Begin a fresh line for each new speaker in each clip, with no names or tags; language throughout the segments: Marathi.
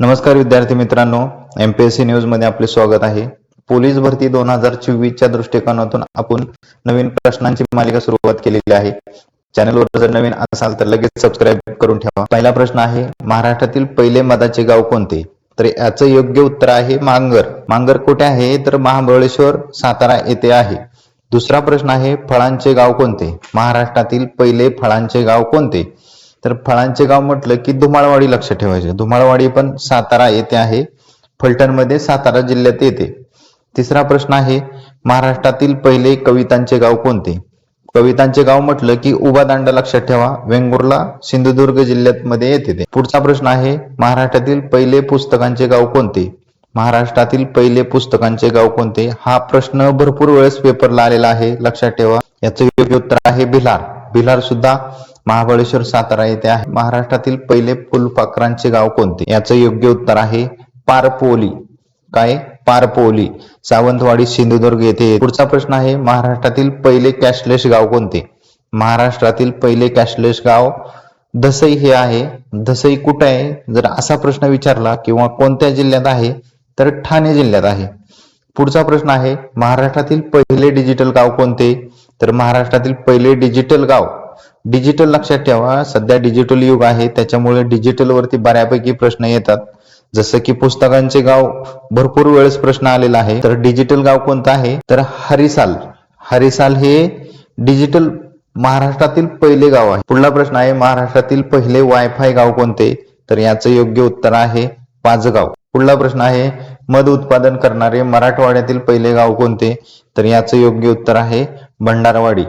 नमस्कार विद्यार्थी मित्रांनो एम पी एस सी न्यूजमध्ये आपले स्वागत आहे. पोलीस भरती दोन हजार चोवीसच्या दृष्टिकोनातून आपण नवीन प्रश्नांची मालिका सुरुवात केलेली आहे. चॅनलवर जर नवीन असाल तर लगेच सबस्क्राईब करून ठेवा. पहिला प्रश्न आहे महाराष्ट्रातील पहिले मधाचे गाव कोणते? तर याचं योग्य उत्तर आहे मांगर. मांगर कुठे आहे? तर महाबळेश्वर सातारा येथे आहे. दुसरा प्रश्न आहे फळांचे गाव कोणते? महाराष्ट्रातील पहिले फळांचे गाव कोणते? तर फळांचे गाव म्हटलं की धुमाळवाडी लक्षात ठेवायचे. धुमाळवाडी पण सातारा येथे आहे. फलटणमध्ये सातारा जिल्ह्यात येते. तिसरा प्रश्न आहे महाराष्ट्रातील पहिले कवितांचे गाव कोणते? कवितांचे गाव म्हटलं की उभा दांड लक्षात ठेवा वेंगुर्ला सिंधुदुर्ग जिल्ह्यात मध्ये येते ते. पुढचा प्रश्न आहे महाराष्ट्रातील पहिले पुस्तकांचे गाव कोणते? महाराष्ट्रातील पहिले पुस्तकांचे गाव कोणते? हा प्रश्न भरपूर वेळेस पेपरला आलेला आहे लक्षात ठेवा. याचं योग्य उत्तर आहे भिलार भिलार सुद्धा महाबळेश्वर सातारा येथे आहे. महाराष्ट्रातील पहिले फुलपाखरांचे गाव कोणते? याचं योग्य उत्तर आहे पारपोली. काय? पारपोली. सावंतवाडी सिंधुदुर्ग येथे पुढचा प्रश्न आहे महाराष्ट्रातील पहिले कॅशलेस गाव कोणते? महाराष्ट्रातील पहिले कॅशलेस गाव दसई हे आहे. दसई कुठे आहे? जर असा प्रश्न विचारला किंवा कोणत्या जिल्ह्यात आहे तर ठाणे जिल्ह्यात आहे. पुढचा प्रश्न आहे महाराष्ट्रातील पहिले डिजिटल गाव कोणते? तर महाराष्ट्रातील पहिले डिजिटल गाव डिजिटल लक्षात ठेवा. सध्या डिजिटल युग आहे. त्याच्यामुळे डिजिटल वरती बऱ्यापैकी प्रश्न येतात. जसं की पुस्तकांचे गाव भरपूर वेळेस प्रश्न आलेला आहे. तर डिजिटल गाव कोणतं आहे? तर हरिसाल. हरिसाल हे डिजिटल महाराष्ट्रातील पहिले गाव आहे. पुढला प्रश्न आहे महाराष्ट्रातील पहिले वायफाय गाव कोणते? तर याचं योग्य उत्तर आहे पाचगाव. पुढला प्रश्न आहे मध उत्पादन करणारे मराठवाड्यातील पहिले गाव कोणते? तर याचं योग्य उत्तर आहे भंडारवाडी.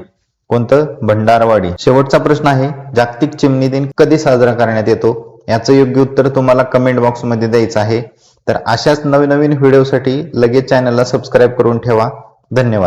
कोणतं? भंडारवाडी. शेवटचा प्रश्न आहे जागतिक चिमणी दिन कधी साजरा करण्यात येतो? याचं योग्य उत्तर तुम्हाला कमेंट बॉक्समध्ये द्यायचं आहे. तर अशाच नवनवीन व्हिडिओसाठी लगेच चॅनलला सबस्क्राईब करून ठेवा. धन्यवाद.